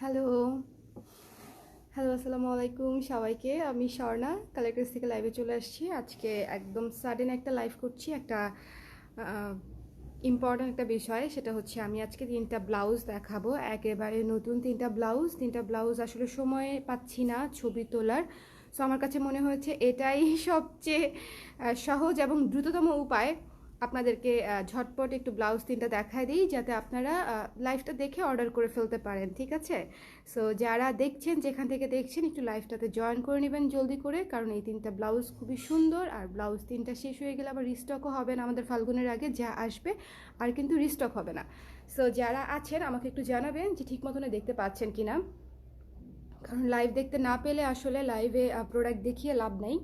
Hello hello আসসালামু আলাইকুম সবাইকে। আমি স্বর্ণা কালেক্টার্স থেকে লাইভে চলে আসছি। আজকে একদম সাডেন একটা লাইভ করছি, একটা ইম্পর্ট্যান্ট একটা বিষয়। সেটা হচ্ছে আমি আজকে তিনটা ব্লাউজ দেখাবো। একেবারে নতুন তিনটা ব্লাউজ তিনটা ব্লাউজ আসলে সময় পাচ্ছি না ছবি তোলার। সো আমার কাছে মনে হয়েছে এটাই সবচেয়ে সহজ এবং দ্রুততম উপায়। আপনাদেরকে ঝটপট একটু ব্লাউজ তিনটা দেখায় দিই, যাতে আপনারা লাইভটা দেখে অর্ডার করে ফেলতে পারেন, ঠিক আছে? সো যারা দেখছেন, যেখান থেকে দেখছেন, একটু লাইভটাতে জয়েন করে নেবেন জলদি করে, কারণ এই তিনটা ব্লাউজ খুবই সুন্দর, আর ব্লাউজ তিনটা শেষ হয়ে গেলে আবার রিস্টকও হবে না আমাদের ফাল্গুনের আগে, যা আসবে, আর কিন্তু রিস্টক হবে না। সো যারা আছেন, আমাকে একটু জানাবেন যে ঠিক মতনে দেখতে পাচ্ছেন কি না কারণ লাইভ দেখতে না পেলে আসলে লাইভে প্রোডাক্ট দেখিয়ে লাভ নেই।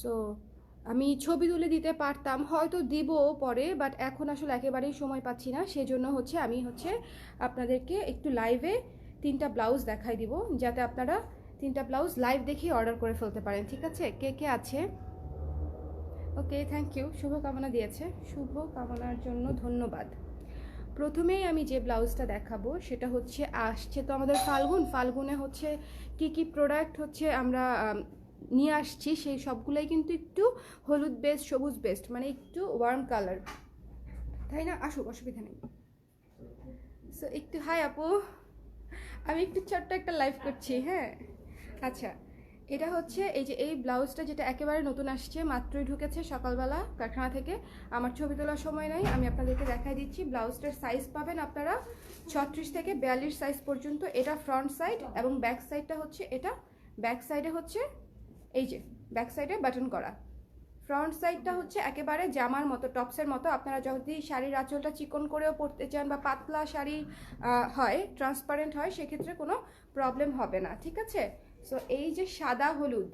সো আমি ছবি তুলে দিতে পারতাম হয়তো দিব পরে বাট এখন আসলে একেবারেই সময় পাচ্ছি না। সেজন্য হচ্ছে আমি হচ্ছে আপনাদেরকে একটু লাইভে তিনটা ব্লাউজ দেখাই দিব যাতে আপনারা তিনটা ব্লাউজ লাইভ দেখেই অর্ডার করে ফেলতে পারেন। ঠিক আছে? কে কে আছে? ওকে থ্যাংক ইউ শুভকামনা দিয়েছে। শুভ কামনার জন্য ধন্যবাদ। প্রথমেই আমি যে ব্লাউজটা দেখাবো সেটা হচ্ছে আসছে তো আমাদের ফাল্গুন ফাল্গুনে হচ্ছে কি কি প্রোডাক্ট হচ্ছে আমরা আম, নিয়ে আসছি, সেই সবগুলোই কিন্তু একটু হলুদ বেস্ট সবুজ বেস্ট মানে একটু ওয়ার্ম কালার তাই না? আসুক, অসুবিধা নেই। সো একটু হাই আপু। আমি একটু ছোট্ট একটা লাইভ করছি হ্যাঁ? আচ্ছা এটা হচ্ছে এই যে, এই ব্লাউজটা যেটা একেবারে নতুন আসছে, মাত্রই ঢুকেছে সকালবেলা কারখানা থেকে। আমার ছবি তোলার সময় নাই, আমি আপনাদেরকে দেখাই দিচ্ছি। ব্লাউজটার সাইজ পাবেন আপনারা ছত্রিশ থেকে বিয়াল্লিশ সাইজ পর্যন্ত। এটা ফ্রন্ট সাইড এবং ব্যাক সাইডটা হচ্ছে, এটা ব্যাক সাইডে হচ্ছে এই যে ব্যাক সাইডে বাটন করা। ফ্রন্ট সাইডটা হচ্ছে একেবারে জামার মতো, টপসের মতো। আপনারা যদি শাড়ির আঁচলটা চিকন করেও পরতে চান বা পাতলা শাড়ি হয় ট্রান্সপারেন্ট হয়, সেক্ষেত্রে কোনো প্রবলেম হবে না, ঠিক আছে? সো এই যে সাদা হলুদ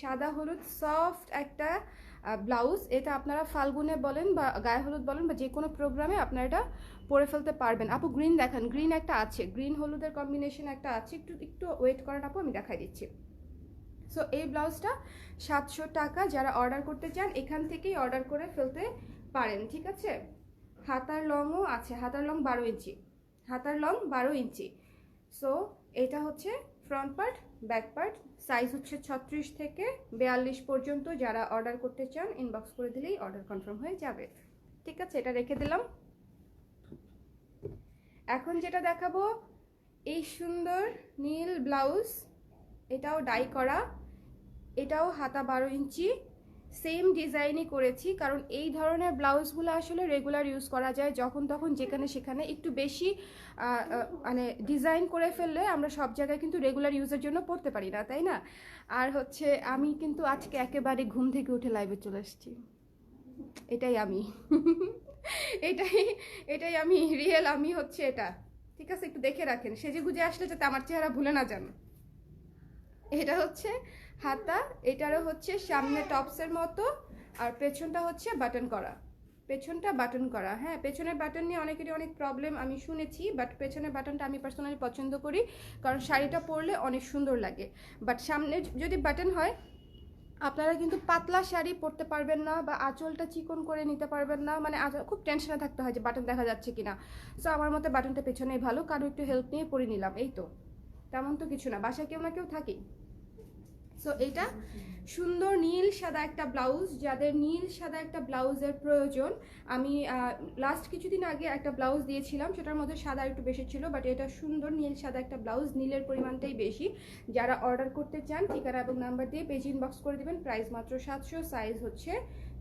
সাদা হলুদ সফট একটা ব্লাউজ এটা আপনারা ফাল্গুনে বলেন বা গায়ে হলুদ বলেন বা যে কোনো প্রোগ্রামে আপনারা এটা পরে ফেলতে পারবেন। আপু গ্রিন দেখান গ্রিন একটা আছে গ্রিন হলুদের কম্বিনেশন একটা আছে। একটু একটু ওয়েট করেন আপু, আমি দেখাই দিচ্ছি। সো এই ব্লাউজটা সাতশো টাকা যারা অর্ডার করতে চান, এখান থেকেই অর্ডার করে ফেলতে পারেন, ঠিক আছে? হাতার লংও আছে, হাতার লং বারো ইঞ্চি, হাতার লং বারো ইঞ্চি। সো এটা হচ্ছে front part back part size হচ্ছে ছত্রিশ থেকে বিয়াল্লিশ পর্যন্ত যারা অর্ডার করতে চান ইনবক্স করে দিলেই অর্ডার কনফার্ম হয়ে যাবে। ঠিক আছে? এটা রেখে দিলাম। এখন যেটা দেখাবো, এই সুন্দর নীল ব্লাউজ, এটাও ডাই করা। এটাও হাতা বারো ইঞ্চি। সেম ডিজাইনই করেছি, কারণ এই ধরনের ব্লাউজগুলো আসলে রেগুলার ইউজ করা যায় যখন তখন যেখানে সেখানে। একটু বেশি মানে ডিজাইন করে ফেললে আমরা সব জায়গায় কিন্তু রেগুলার ইউজের জন্য পড়তে পারি না, তাই না? আর হচ্ছে আমি কিন্তু আজকে একেবারে ঘুম থেকে উঠে লাইভে চলে এসেছি এটাই আমি। এটাই এটাই আমি রিয়েল আমি হচ্ছে এটা। ঠিক আছে, একটু দেখে রাখেন। সেজে গুজে আসলে যাতে আমার চেহারা ভুলে না যান। এটা হচ্ছে হাতা, এটারও হচ্ছে সামনে টপসের মতো, আর পেছনটা হচ্ছে বাটন করা। পেছনটা বাটন করা হ্যাঁ পেছনের বাটন নিয়ে অনেকেরই অনেক প্রবলেম আমি শুনেছি বাট পেছনের বাটনটা আমি পার্সোনালি পছন্দ করি, কারণ শাড়িটা পরলে অনেক সুন্দর লাগে। বাট সামনে যদি বাটন হয়, আপনারা কিন্তু পাতলা শাড়ি পরতে পারবেন না, বা আঁচলটা চিকন করে নিতে পারবেন না মানে খুব টেনশনে থাকতে হয় যে বাটন দেখা যাচ্ছে কিনা। সো আমার মতে বাটনটা পেছনেই ভালো, কারও একটু হেল্প নিয়ে পরে নিলাম, এই তো। তেমন তো কিছু না, বাসায় কেউ না কেউ থাকি সো এটা সুন্দর নীল সাদা একটা ব্লাউজ যাদের নীল সাদা একটা ব্লাউজের প্রয়োজন, আমি লাস্ট কিছুদিন আগে একটা ব্লাউজ দিয়েছিলাম, সেটার মধ্যে সাদা একটু বেশি ছিল বাট এটা সুন্দর নীল সাদা একটা ব্লাউজ নীলের পরিমাণটাই বেশি। যারা অর্ডার করতে চান, ঠিকানা এবং নাম্বার দিয়ে পেজ ইনবক্স করে দেবেন প্রাইস মাত্র সাতশো সাইজ হচ্ছে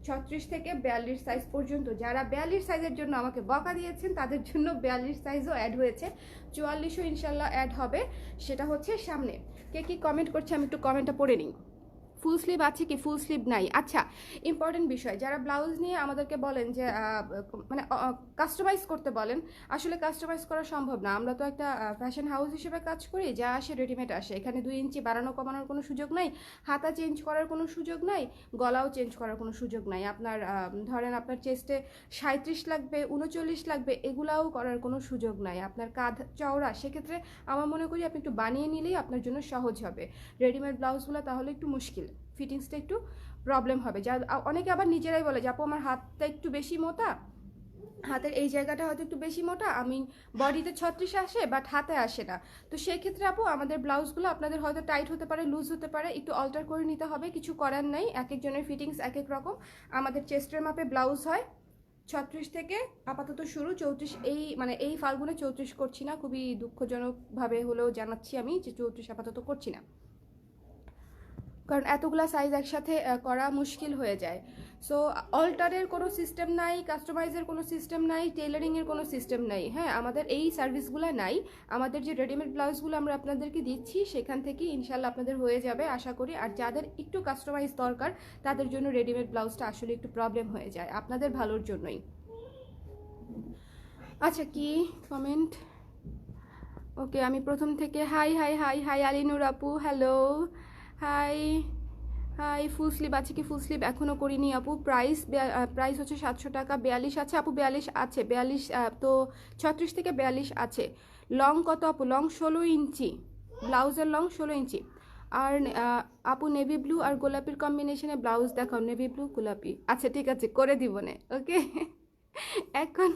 ছত্রিশ থেকে বিয়াল্লিশ সাইজ পর্যন্ত। যারা বিয়াল্লিশ সাইজের জন্য আমাকে বকা দিয়েছেন, তাদের জন্য বিয়াল্লিশ সাইজও অ্যাড হয়েছে। চুয়াল্লিশও ইনশাল্লাহ অ্যাড হবে। সেটা হচ্ছে সামনে। কে কি কমেন্ট করছে আমি একটু কমেন্টটা পড়ে নিই। ফুল স্লিভ আছে কি ফুল স্লিভ নাই? আচ্ছা ইম্পর্টেন্ট বিষয়। যারা ব্লাউজ নিয়ে আমাদেরকে বলেন যে মানে কাস্টমাইজ করতে বলেন, আসলে কাস্টমাইজ করা সম্ভব না। আমরা তো একটা ফ্যাশন হাউস হিসেবে কাজ করি, যা আসে রেডিমেড আসে। এখানে দুই ইঞ্চি বাড়ানো কমানোর কোনো সুযোগ নাই, হাতা চেঞ্জ করার কোনো সুযোগ নাই, গলাও চেঞ্জ করার কোনো সুযোগ নাই। আপনার ধরেন আপনার চেস্টে সাঁত্রিশ লাগবে, উনচল্লিশ লাগবে, এগুলাও করার কোনো সুযোগ নাই। আপনার কাঁধ চওড়া, সেক্ষেত্রে আমার মনে করি আপনি একটু বানিয়ে নিলেই আপনার জন্য সহজ হবে। রেডিমেড ব্লাউজগুলো তাহলে একটু মুশকিল। ফিটিংসটা একটু প্রবলেম হবে। যা অনেকে আবার নিজেরাই বলে যে, আপু, আমার হাতটা একটু বেশি মোটা, হাতের এই জায়গাটা হয়তো একটু বেশি মোটা আমি বডিতে ছত্রিশ আসে বাট হাতে আসে না। তো সেই ক্ষেত্রে আপু, আমাদের ব্লাউজগুলো আপনাদের হয়তো টাইট হতে পারে লুজ হতে পারে, একটু অল্টার করে নিতে হবে, কিছু করার নাই এক একজনের ফিটিংস এক এক রকম। আমাদের চেস্টের মাপে ব্লাউজ হয় ছত্রিশ থেকে আপাতত শুরু, চৌত্রিশ এই মানে এই ফাল্গুনে চৌত্রিশ করছি না, খুবই দুঃখজনকভাবে হলেও জানাচ্ছি আমি যে চৌত্রিশ আপাতত করছি না। কারণ এতগুলা সাইজ একসাথে করা মুশকিল হয়ে যায়। সো অল্টারের কোনো সিস্টেম নাই কাস্টমাইজের কোনো সিস্টেম নাই টেলারিংয়ের কোনো সিস্টেম নাই। হ্যাঁ আমাদের এই সার্ভিসগুলো নাই। আমাদের যে রেডিমেড ব্লাউজগুলো আমরা আপনাদেরকে দিচ্ছি, সেখান থেকে ইনশাল্লাহ আপনাদের হয়ে যাবে, আশা করি। আর যাদের একটু কাস্টমাইজ দরকার, তাদের জন্য রেডিমেড ব্লাউজটা আসলে একটু প্রবলেম হয়ে যায়, আপনাদের ভালোর জন্যই। আচ্ছা কি কমেন্ট ওকে আমি প্রথম থেকে hi hi hi hi Alinur আপু hello hi hi full sleeve আছে কি? ফুল স্লিপ এখনও করিনি আপু। প্রাইস প্রাইস হচ্ছে সাতশো টাকা বিয়াল্লিশ আছে। আপু, বিয়াল্লিশ আছে। বিয়াল্লিশ তো ছত্রিশ থেকে বিয়াল্লিশ আছে। লং কত আপু? লং ষোলো ইঞ্চি। ব্লাউজের লং ষোলো ইঞ্চি। আর আপু নেভি ব্লু আর গোলাপির কম্বিনেশনে ব্লাউজ দেখাও। নেভি ব্লু গোলাপি। আচ্ছা ঠিক আছে, করে দিব নে ওকে এখন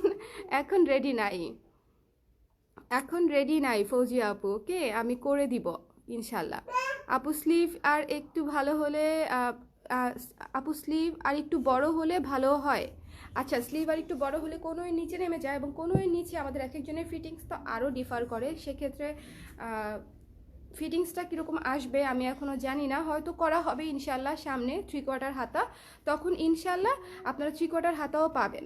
এখন রেডি নাই। এখন রেডি নাই ফৌজি আপু ওকে আমি করে দিব, ইনশাল্লাহ। আপু স্লিভ আর একটু ভালো হলে আপু স্লিভ আর একটু বড় হলে ভালো হয়। আচ্ছা স্লিভ আর একটু বড় হলে কোনো এর নিচে নেমে যায় এবং কোনো এর নিচে আমাদের এক একজনের ফিটিংস তো আরও ডিফার করে। সেক্ষেত্রে ফিটিংসটা কীরকম আসবে আমি এখনও জানি না। হয়তো করা হবে ইনশাল্লাহ সামনে থ্রি কোয়ার্টার হাতা। তখন ইনশাল্লাহ আপনারা থ্রি কোয়ার্টার হাতাও পাবেন।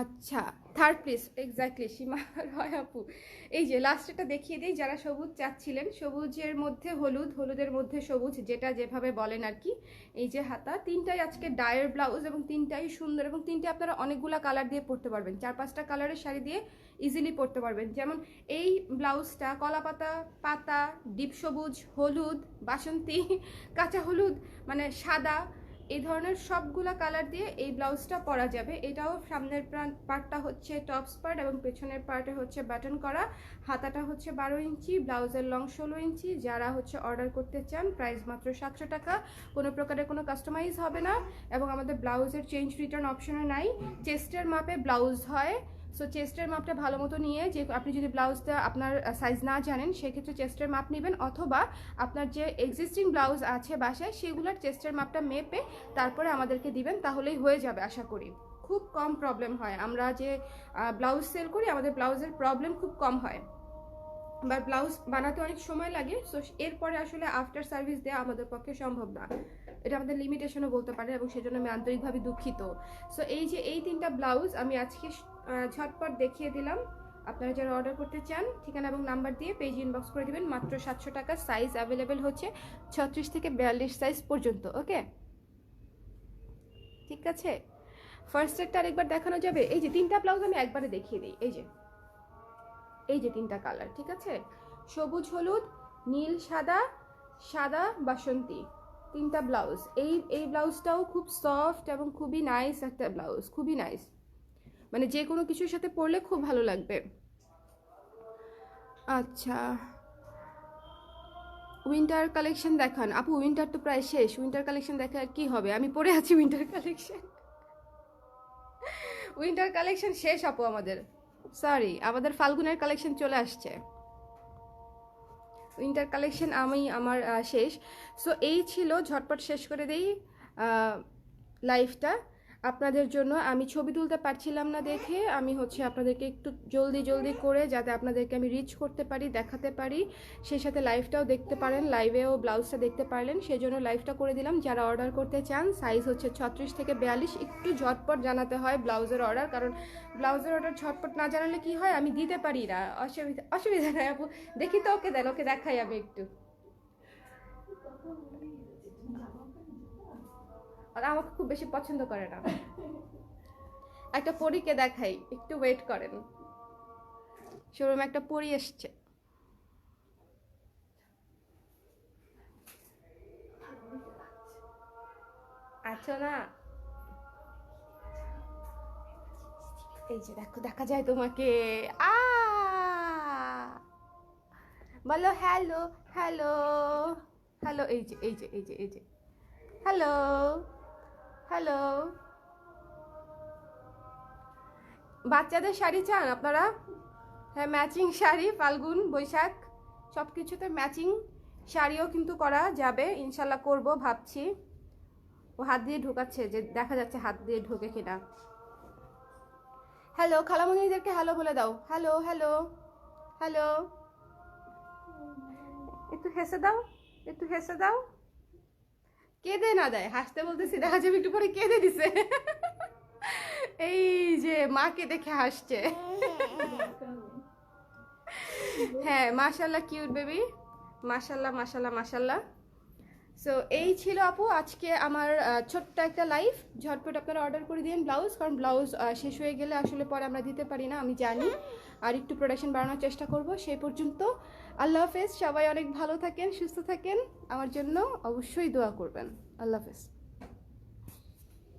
আচ্ছা third place exactly Seema Roy আপু। এই যে লাস্টেটা দেখিয়ে দিই, যারা সবুজ চাচ্ছিলেন, সবুজের মধ্যে হলুদ, হলুদের মধ্যে সবুজ, যেটা যেভাবে বলেন আর কি, এই যে হাতা, তিনটাই আজকে ডায়ের ব্লাউজ এবং তিনটাই সুন্দর এবং তিনটে আপনারা অনেকগুলা কালার দিয়ে পরতে পারবেন। চার পাঁচটা কালারের শাড়ি দিয়ে ইজিলি পরতে পারবেন। যেমন এই ব্লাউজটা কলা পাতা পাতা, ডিপ সবুজ, হলুদ, বাসন্তী, কাঁচা হলুদ মানে সাদা এই ধরনের সবগুলো কালার দিয়ে এই ব্লাউজটা পরা যাবে। এটাও সামনের পার্টটা হচ্ছে টপস পার্ট এবং পেছনের পার্টে হচ্ছে বাটন করা। হাতাটা হচ্ছে বারো ইঞ্চি ব্লাউজের লং ষোলো ইঞ্চি। যারা হচ্ছে অর্ডার করতে চান প্রাইস মাত্র সাতশো টাকা। কোনো প্রকারের কোনো কাস্টমাইজ হবে না এবং আমাদের ব্লাউজের চেঞ্জ রিটার্ন অপশনও নাই। চেস্টের মাপে ব্লাউজ হয়। সো চেস্টের মাপটা ভালো মতো নিয়ে যে আপনি যদি ব্লাউজটা আপনার সাইজ না জানেন, সেক্ষেত্রে চেস্টের মাপ নেবেন অথবা আপনার যে এক্সিস্টিং ব্লাউজ আছে বাসায়, সেগুলোর চেস্টের মাপটা মেপে তারপরে আমাদেরকে দিবেন, তাহলেই হয়ে যাবে আশা করি। খুব কম প্রবলেম হয়। আমরা যে ব্লাউজ সেল করি, আমাদের ব্লাউজের প্রবলেম খুব কম হয়। বা ব্লাউজ বানাতে অনেক সময় লাগে সো এরপরে আসলে আফটার সার্ভিস দেওয়া আমাদের পক্ষে সম্ভব না। এটা আমাদের লিমিটেশনও বলতে পারে এবং সেজন্য আমি আন্তরিকভাবে দুঃখিত। সো এই যে, এই তিনটা ব্লাউজ আমি আজকে ঝটপট দেখিয়ে দিলাম। আপনারা যারা অর্ডার করতে চান, ঠিকানা এবং নাম্বার দিয়ে পেজ ইনবক্স করে দিবেন। মাত্র সাতশো টাকা সাইজ অ্যাভেলেবেল হচ্ছে ছত্রিশ থেকে বিয়াল্লিশ সাইজ পর্যন্ত ওকে ঠিক আছে? ফার্স্ট সেটটা আরেকবার দেখানো যাবে। এই যে তিনটা ব্লাউজ আমি একবারে দেখিয়ে দিই। এই যে এই যে তিনটা কালার ঠিক আছে? সবুজ, হলুদ, নীল, সাদা সাদা, বাসন্তী, তিনটা ব্লাউজ এই এই ব্লাউজটাও খুব সফট এবং খুবই নাইস একটা ব্লাউজ খুবই নাইস মানে যে কোনো কিছুর সাথে পরলে খুব ভালো লাগবে। আচ্ছা। উইন্টার কালেকশন দেখান। আপু, উইন্টার তো প্রায় শেষ। উইন্টার কালেকশন দেখা আর কি হবে? আমি পরে আছি উইন্টার কালেকশন। উইন্টার কালেকশন শেষ, আপু, আমাদের। সরি আমাদের ফাল্গুনের কালেকশন চলে আসছে। উইন্টার কালেকশন আমি, আমার শেষ। সো এই ছিল ঝটপট শেষ করে দেই লাইফটা। আপনাদের জন্য আমি ছবি তুলতে পারছিলাম না দেখে আমি হচ্ছে আপনাদেরকে একটু জলদি জলদি করে যাতে আপনাদেরকে আমি রিচ করতে পারি, দেখাতে পারি। সেই সাথে লাইভটাও দেখতে পারেন লাইভেও ব্লাউজটা দেখতে পারলেন। সেই জন্য লাইভটা করে দিলাম। যারা অর্ডার করতে চান সাইজ হচ্ছে ছত্রিশ থেকে বিয়াল্লিশ, একটু ঝটপট জানাতে হয় ব্লাউজের অর্ডার কারণ ব্লাউজের অর্ডার ঝটপট না জানালে কি হয়? আমি দিতে পারি না। অসুবিধা অসুবিধা নাই আপু। দেখি তো ওকে দেন, ওকে দেখাই আমি একটু। আমাকে খুব বেশি পছন্দ করে না। একটা পরীকে দেখাই, একটু ওয়েট করেন। শোরুমে একটা পরী এসছে। আছো না। এই যে দেখো, দেখা যায় তোমাকে। আ! বলো হ্যালো হ্যালো হ্যালো এই যে এই যে এই যে এই যে হ্যালো হ্যালো বাচ্চাদের শাড়ি চান আপনারা? হ্যাঁ ম্যাচিং শাড়ি, ফাল্গুন, বৈশাখ সব কিছুতে ম্যাচিং শাড়িও কিন্তু করা যাবে। ইনশাল্লাহ করব, ভাবছি। ও হাত দিয়ে ঢোকাচ্ছে যে দেখা যাচ্ছে হাত দিয়ে ঢোকে কিনা। হ্যালো খালামণিদেরকে হ্যালো বলে দাও। হ্যালো হ্যালো হ্যালো একটু হেসে দাও, একটু হেসে দাও। কেঁদে না দেয়। হাসতে বলতেছি দেখা যাবে একটু পরে কেঁদে দিছে। এই যে, মাকে দেখে হাসছে। হ্যাঁ মাশাল্লাহ কিউট বেবি মাশাল্লাহ মাশাল্লাহ মাশাল্লাহ সো এই ছিল আপু আজকে আমার ছোট্ট একটা লাইফ ঝটপট আপনারা অর্ডার করে দিন ব্লাউজ কারণ ব্লাউজ শেষ হয়ে গেলে আসলে পরে আমরা দিতে পারি না, আমি জানি। আর একটু প্রোডাকশন বাড়ানোর চেষ্টা করব। সেই পর্যন্ত আল্লাহ হাফেজ, সবাই অনেক ভালো থাকেন, সুস্থ থাকেন। আমার জন্য অবশ্যই দোয়া করবেন। আল্লাহ হাফেজ।